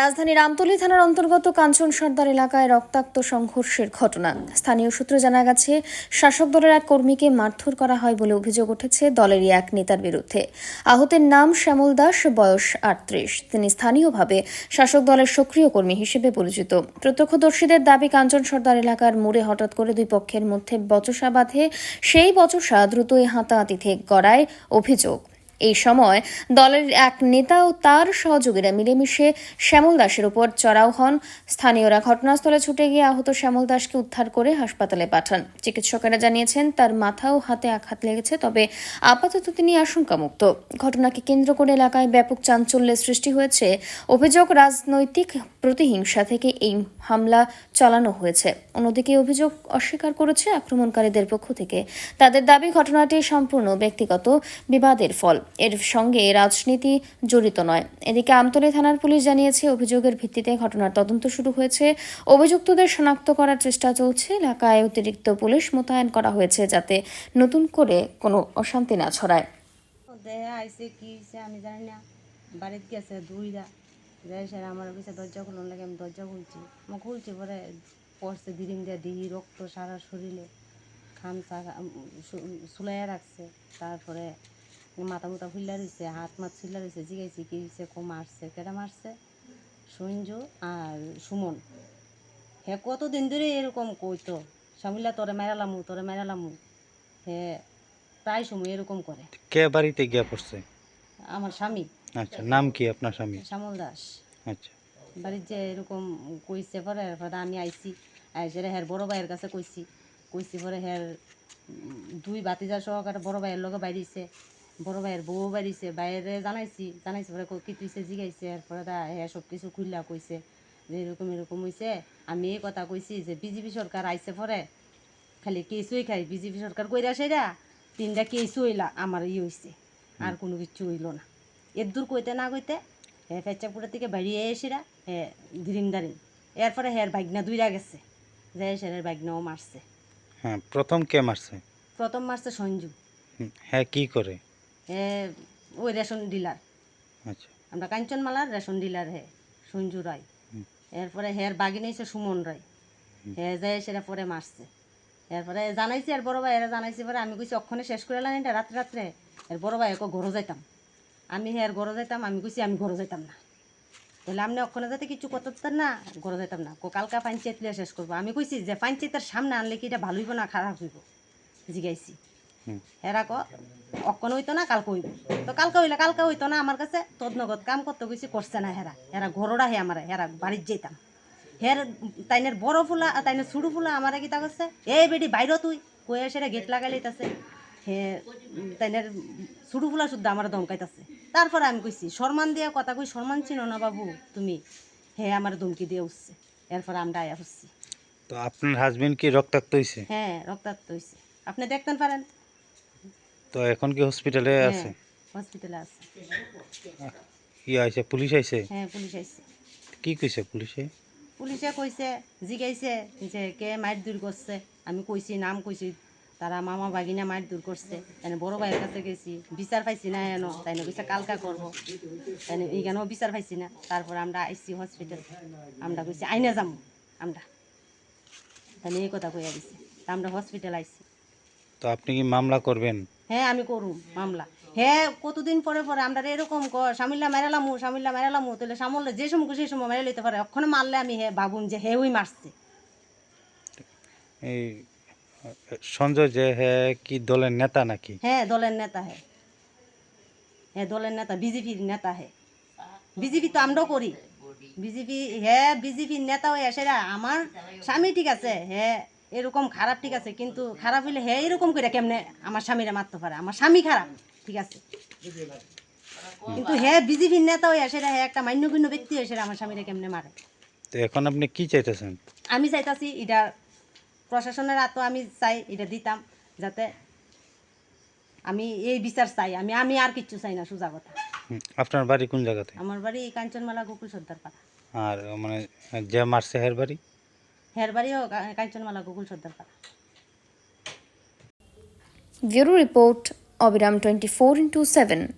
রাজধানীর আমতলী থানার অন্তর্গত কাঞ্চন সর্দার এলাকায় রক্তাক্ত সংঘর্ষের ঘটনা। স্থানীয় সূত্রে জানা গেছে, শাসক দলের এক কর্মীকে মারধর করা হয় বলে অভিযোগ উঠেছে দলেরই এক নেতার বিরুদ্ধে। আহতের নাম শ্যামল দাস, বয়স আটত্রিশ। তিনি স্থানীয়ভাবে শাসক দলের সক্রিয় কর্মী হিসেবে পরিচিত। প্রত্যক্ষদর্শীদের দাবি, কাঞ্চন সর্দার এলাকার মোড়ে হঠাৎ করে দুই পক্ষের মধ্যে বচসা বাঁধে। সেই বচসা দ্রুতই হাতাহাতিতে গড়ায় অভিযোগ। এই সময় দলের এক নেতা ও তার সহযোগীরা মিলেমিশে শ্যামল দাসের উপর চড়াও হন। স্থানীয়রা ঘটনাস্থলে ছুটে গিয়ে আহত শ্যামল দাসকে উদ্ধার করে হাসপাতালে পাঠান। চিকিৎসকেরা জানিয়েছেন, তার মাথা ও হাতে আঘাত লেগেছে, তবে আপাতত তিনি আশঙ্কামুক্ত। ঘটনাকে কেন্দ্র করে এলাকায় ব্যাপক চাঞ্চল্যের সৃষ্টি হয়েছে। অভিযোগ রাজনৈতিক প্রতিহিংসা থেকে এই হামলা চালানো হয়েছে। অন্যদিকে অভিযোগ অস্বীকার করেছে আক্রমণকারীদের পক্ষ থেকে। তাদের দাবি, ঘটনাটি সম্পূর্ণ ব্যক্তিগত বিবাদের ফল। এর সঙ্গে রাজনীতি জড়িত নয়। এদিকে আমতলী থানার পুলিশ জানিয়েছে, অভিযোগের ভিত্তিতে ঘটনার তদন্ত শুরু হয়েছে। অভিযুক্তদের শনাক্ত করার চেষ্টা চলছে। এলাকায় অতিরিক্ত পুলিশ মোতায়েন করা হয়েছে যাতে নতুন করে কোনো অশান্তি না ছড়ায়। দেহে আইসে কি আমি জানি না। বাড়িতে গেছে দুইরা। যাই আমার কাছে দরজা খুলুন লাগে, আমি দরজা খুলছি। আমি খুলছি পরে পড়ছে দিদিম দিয়ে দিহি রক্ত সারা শরীরে খামচা সুলাইয়া রাখছে। তারপরে মাথা মুথা ফুল্লা রয়েছে হাত মাত ফুল্লা রয়েছে জিগাইছি কি হয়েছে কো মারছে কেটা মারছে? সঞ্জু আর সুমন। হে, কতদিন ধরে এরকম কইতো? সামিল্লা তোরে মেরালামু তোরে মেরালামু হে, প্রায় সময় এরকম করে। কে বাড়িতে গিয়ে পড়ছে? আমার স্বামী। আচ্ছা নাম কি আপনার স্বামী শ্যামল দাস। আচ্ছা। বাড়ির যে এরকম কইছে পরে পরে আমি আইছি আইসে হের বড় ভাইয়ের কাছে কইছি। কইছি পরে হের দুই বাতিজা সহকারে বড় ভাইয়ের লগে বাইরিছে বড় ভাইয়ের বউ বাইরিছে। বাইরে জানাইছি জানাইছি পরে কি তুইছে জিগাইছে এরপরে দা হ্যাঁ সব কিছু খুললা কইছে। যে এরকম এরকম হইছে আমি এই কথা কইছি যে বিজেপি সরকার আইছে পরে খালি কেসুই খাই। বিজেপি সরকার কইরা সেরা তিনটা কেসু হইলা আমার ই হইছে। আর কোনো কিছু হইল না। এর দূর কইতে না কইতে হে পেঁচাপুরের থেকে বেরিয়ে এসেরা হে ধিরিং দারিং এরপরে হের বাইকনা দুইরা গেছে যে সেরের বাইকনাও মারছে। হ্যাঁ প্রথম কে মারছে? প্রথম মারছে সঞ্জু। হ্যাঁ কি করে? হে ওই রেশন ডিলার। আচ্ছা। আমরা কাঞ্চনমালার রেশন ডিলার হে সঞ্জু রায়। এরপরে হের বাগিনে সুমন রায়। হে যায় সেরা পরে মারছে। এরপরে জানাইছি আর বড় ভাই এরা জানাইছি পরে আমি কইছি অক্ষণে শেষ করে এলাম এটা রাত্রে রাত্রে। এর বড় ভাই একো ঘরে যাইতাম। আমি হের ঘরে যাইতাম আমি কইছি আমি ঘরে যাইতাম না। তাহলে আপনি অক্ষণে যাতে কিছু করতেন না ঘরে যাইতাম না। কো কালকা পঞ্চায়েত লিয়ে শেষ করব। আমি কইছি যে পঞ্চায়েতের সামনে আনলে কি এটা ভালো হইব না খারাপ হইব? জিগাইছি। হেরা ক অক্ষণ হইতো না কালকে হইব। তো কালকে হইলে কালকে হইতো না আমার কাছে তদনগত কাম করতে গেছি করছে না হেরা। হেরা ঘরোড়া হে আমার হেরা বাড়ির যেতাম হের তাইনের বড় ফুলা আর তাইনের ছোটো ফুলা আমার কিতা করছে? এই বেডি বাইর তুই। কয়ে সেটা গেট লাগাই লইতাছে। হে তাইনের ছোটো ফুলা শুদ্ধ আমার ধমকাইতাছে। তারপরে আমি কইছি সম্মান দিয়ে কথা কই সম্মান চিনো না বাবু তুমি? হে আমার ধমকি দিয়ে উঠছে। এরপর আমরা আয়া হচ্ছি তো আপনার হাজবেন্ড কি রক্তাক্ত হয়েছে হ্যাঁ রক্তাক্ত হয়েছে আপনি দেখতেন পারেন। তো এখন কি হসপিটালে আছে? হ্যাঁ হসপিটালে আছে। কি আইছে পুলিশ আইছে? হ্যাঁ পুলিশ আইছে। কি কইছে পুলিশে? পুলিশে কইছে জিগাইছে যে কে মাইট দূর করছে। আমি কইছি নাম কইছি তারা মামা বাগিনা মাইট দূর করছে। তাই বড় ভাইয়ের কাছে গেছি বিচার পাইছি না এনো। তাই কইছে কালকা করব। তাই এইখানেও বিচার পাইছি না। তারপর আমরা আইসি হসপিটাল আমরা কইছি আইনে যাম। আমরা। তাই এই কথা কইয়া দিছি। তা আমরা হসপিটাল আইছি। তো আপনি কি মামলা করবেন? হ্যাঁ আমি করুম মামলা। হ্যাঁ কতদিন পরে পরে আমরা এরকম ক সামিল্লা মেরালামু সামিল্লা মেরালামু তাহলে সামলে যে সময় সেই সময় মেরে লইতে পারে। ওখানে মারলে আমি হ্যাঁ ভাবুন যে হে ওই মারছে। এই সঞ্জয় যে হ্যাঁ কি দলের নেতা নাকি? হ্যাঁ দলের নেতা হ্যাঁ হ্যাঁ দলের নেতা বিজেপির নেতা হ্যাঁ বিজেপি তো আমরাও করি। বিজেপি হ্যাঁ বিজেপির নেতা হয়ে সেরা আমার স্বামী ঠিক আছে হ্যাঁ এরকম খারাপ ঠিক আছে কিন্তু খারাপ হইলে হ্যাঁ এরকম করে কেমনে আমার স্বামীরা মারতে পারে? আমার স্বামী খারাপ। ঠিক আছে। কিন্তু হ্যাঁ বিজেপির নেতা হয়ে সেরা হ্যাঁ একটা মান্যগণ্য ব্যক্তি হয়ে সেরা আমার স্বামীরা কেমনে মারে? তো এখন আপনি কি চাইতেছেন? আমি চাইতাছি এটা প্রশাসনের হাতও আমি চাই এটা দিতাম যাতে আমি এই বিচার চাই। আমি আমি আর কিচ্ছু চাই না সোজা কথা। আপনার বাড়ি কোন জায়গাতে? আমার বাড়ি এই কাঞ্চনমালা গোকুল সর্দার পাড়া। আর মানে যে মারছে হের বাড়ি? হের বাড়িও কাঞ্চনমালা গোকুল সর্দার পাড়া। Bureau report Obiram 24 into 7